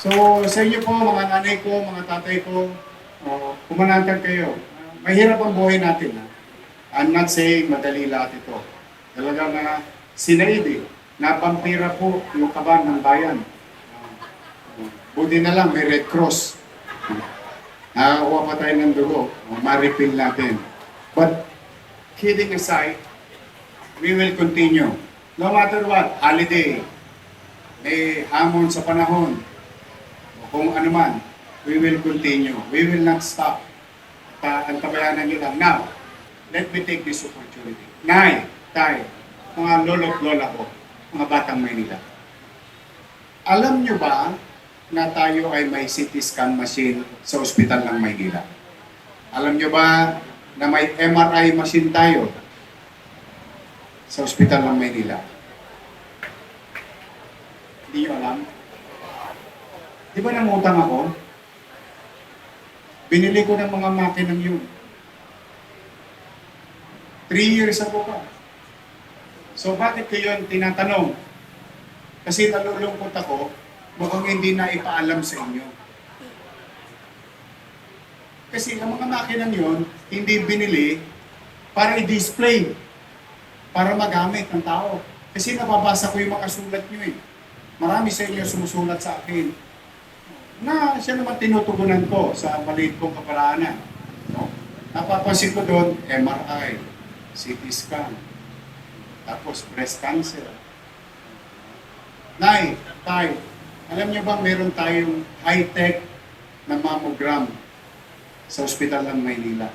So, sa inyo po, mga nanay ko, mga tatay ko, oh, kumanatan kayo. Mahirap ang buhay natin. Ha? I'm not saying madali lahat ito. Talagang uh, sinaid eh. Napampira po yung kaban ng bayan. Uh, buti na lang, may Red Cross. Nakakuha pa tayo ng dugo. Uh, ma-refill natin. But, kidding aside, we will continue. No matter what, holiday, may hamon sa panahon, kung ano man, we will continue. We will not stop. Ta antabayanan nyo lang. Now, let me take this opportunity. Nay, tay, mga lolo't lola ko, mga batang Maynila. Alam nyo ba na tayo ay may CT scan machine sa ospital ng Maynila? Alam nyo ba na may MRI machine tayo sa ospital ng Maynila? Hindi nyo alam? Di ba nangutang ako? Binili ko ng mga makinang yun. Three years ago pa. So bakit ko yun tinatanong? Kasi nalulungkot ako, mukhang hindi na ipaalam sa inyo. Kasi ang mga makinang yun, hindi binili para i-display, para magamit ng tao. Kasi nababasa ko yung mga sulat nyo eh. Marami sa inyo sumusulat sa akin na siya naman tinutugunan ko sa maliit kong kaparaanan. No? Napapansin ko doon, MRI, CT scan, tapos breast cancer. Nay, tay, alam niyo ba meron tayong high-tech na mammogram sa ospital ng Maynila?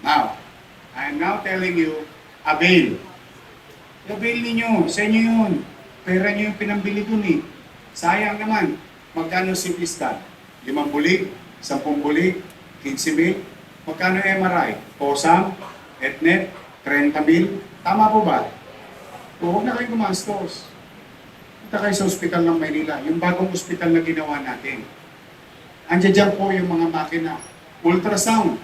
Now, I am now telling you, avail. Avail ninyo, sa inyo yun. Pera niyo yung pinambili dun eh. Sayang naman, magkano CT scan? Limang bulig, sampung bulig, 15 mil. Magkano MRI? POSAM, ETNET, 30 mil. Tama po ba? O, huwag na kayo gumastos. Punta kayo sa ospital ng Maynila, yung bagong ospital na ginawa natin. Andiyan dyan po yung mga makina. Ultrasound.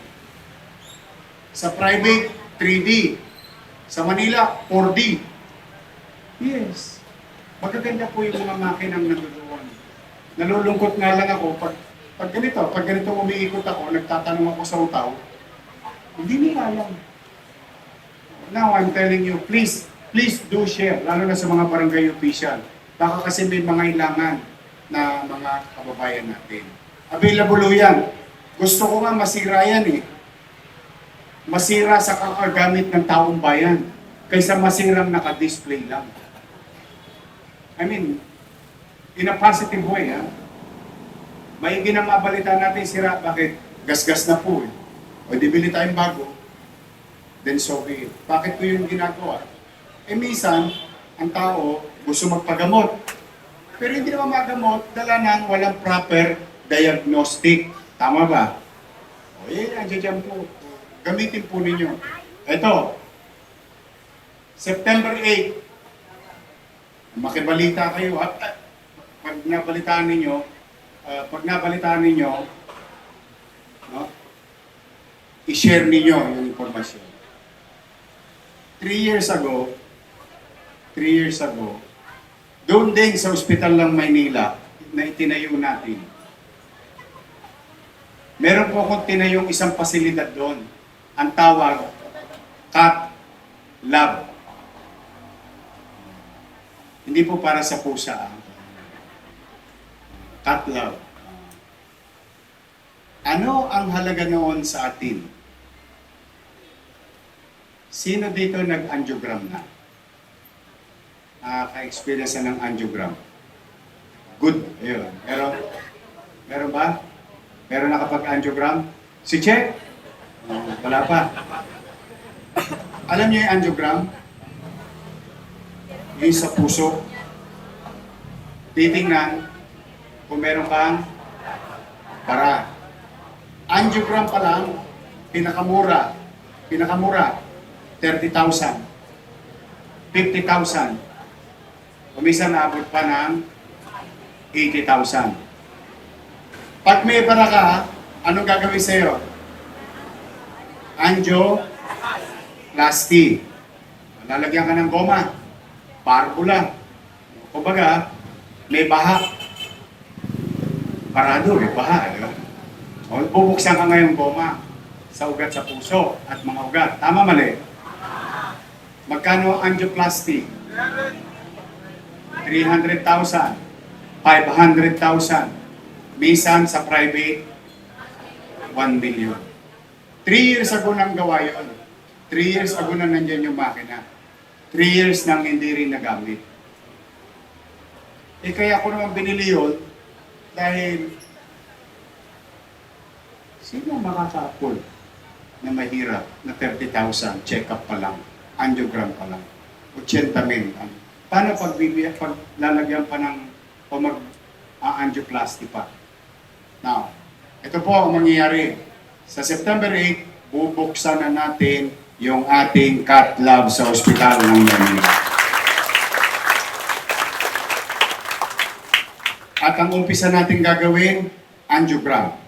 Sa private, 3D. Sa Manila, 4D. Yes. Magaganda po yung mga makinang nandoon. Nalulungkot nga lang ako pag, pag ganito, pag ganito umiikot ako, nagtatanong ako sa utaw, hindi nila alam. Now, I'm telling you, please, please do share, lalo na sa mga barangay official. Baka kasi may mga ilangan na mga kababayan natin. Available yan. Gusto ko nga masira yan eh. Masira sa kakagamit ng taong bayan kaysa masirang naka-display lang. I mean, in a positive way, ha? May ginamabalita natin sira, bakit? Gasgas na po eh. O di bili tayong bago, then so be it. Bakit ko yung ginagawa? Eh minsan, ang tao gusto magpagamot. Pero hindi naman magamot, dala ng walang proper diagnostic. Tama ba? O eh, andyan dyan po. Gamitin po ninyo. Ito, September 8, makibalita kayo at pag nabalitaan ninyo, ah, pag nabalitaan ninyo, no, i-share ninyo yung informasyon. Three years ago, three years ago, doon din sa ospital ng Maynila na itinayo natin, meron po akong tinayong isang pasilidad doon. Ang tawag, cat lab. Hindi po para sa pusa. ah. Cat love. Ano ang halaga noon sa atin? Sino dito nag-angiogram na? Nakaka-experience na ng angiogram. Good. Ayun. Meron? Meron ba? Meron nakapag-angiogram? Si Che? Oh, wala pa. Alam niyo yung angiogram? Yung sa puso. Titingnan kung meron kang para. Angiogram pa lang, pinakamura. Pinakamura, 30,000. 50,000. Umisa naabot pa ng 80,000. Pag may para ka, anong gagawin sa'yo? Angioplasty. Lalagyan ka ng goma. Barbula. Kumbaga, may baha. Parado eh, baha. Di ba? O, bubuksan ka ngayong goma sa ugat sa puso at mga ugat. Tama mali? Magkano angioplasty? 300,000. 500,000. Minsan sa private, 1 million. 3 years ago nang gawa yun. 3 years ago na nandyan yung makina. 3 years nang hindi rin nagamit. Eh kaya ko naman binili yun dahil sino makaka-afford na mahirap na 30,000 check-up pa lang, angiogram pa lang, 80 mil. Paano pag, pag lalagyan pa ng o mag ah, angioplasty pa? Now, ito po ang mangyayari. Sa September 8, bubuksan na natin yung ating cat lab sa ospital ng Manila. At ang umpisa natin gagawin, angiogram.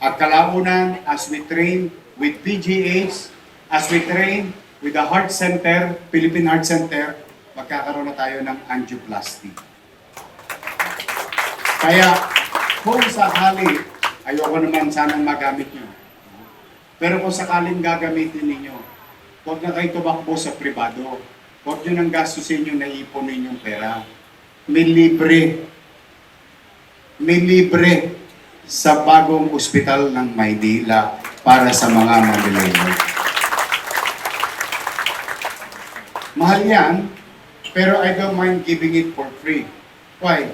At kalaunan, as we train with PGH, as we train with the Heart Center, Philippine Heart Center, magkakaroon na tayo ng angioplasty. Kaya, kung sakali, ayoko naman sanang magamit nyo. Pero kung sakaling gagamitin ninyo, huwag na kayo tumakbo sa privado. Huwag nyo nang gastusin yung naipon ninyong pera. May libre. May libre sa bagong ospital ng Maynila para sa mga Manileño. Mahal yan, pero I don't mind giving it for free. Why?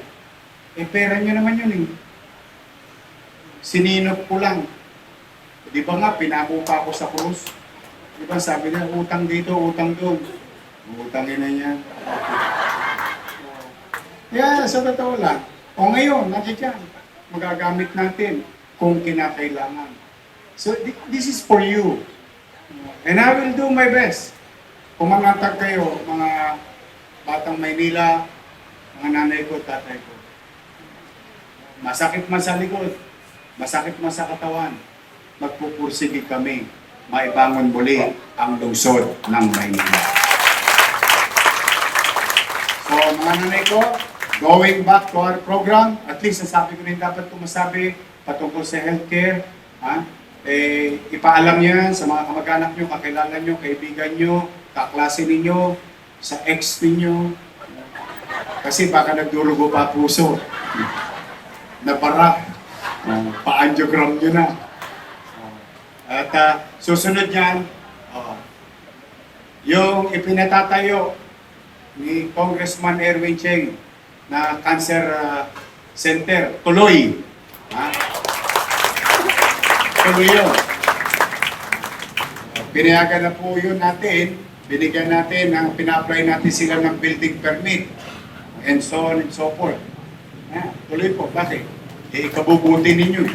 Eh, pera nyo naman yun eh. Sininop ko lang. Di ba nga, pinako pa ako sa krus? Di ba, sabi niya, utang dito, utang doon. Utangin na niya. Yeah, sa totoo lang. O ngayon, nandiyan, magagamit natin kung kinakailangan. So, thi- this is for you. And I will do my best. Pumangatag kayo, mga batang Maynila, mga nanay ko, tatay ko. Masakit man sa likod, masakit man sa katawan, magpupursige kami, maibangon muli ang lungsod ng Maynila. So, mga nanay ko, going back to our program, at least nasabi ko rin dapat ko masabi patungkol sa healthcare, ha? Eh, ipaalam niyo yan sa mga kamag-anak nyo, kakilala nyo, kaibigan nyo, kaklase ninyo, sa ex ninyo. Kasi baka nagdurugo pa puso. Na para, uh, pa-angiogram nyo na. At ah, susunod yan, oh, yung ipinatatayo ni Congressman Erwin Cheng na cancer ah, center, tuloy. Ha? Tuloy yun. Pinayagan na po yun natin, binigyan natin, ang pina-apply natin sila ng building permit, and so on and so forth. Ha? Tuloy po, bakit? Eh, ikabubuti ninyo. eh.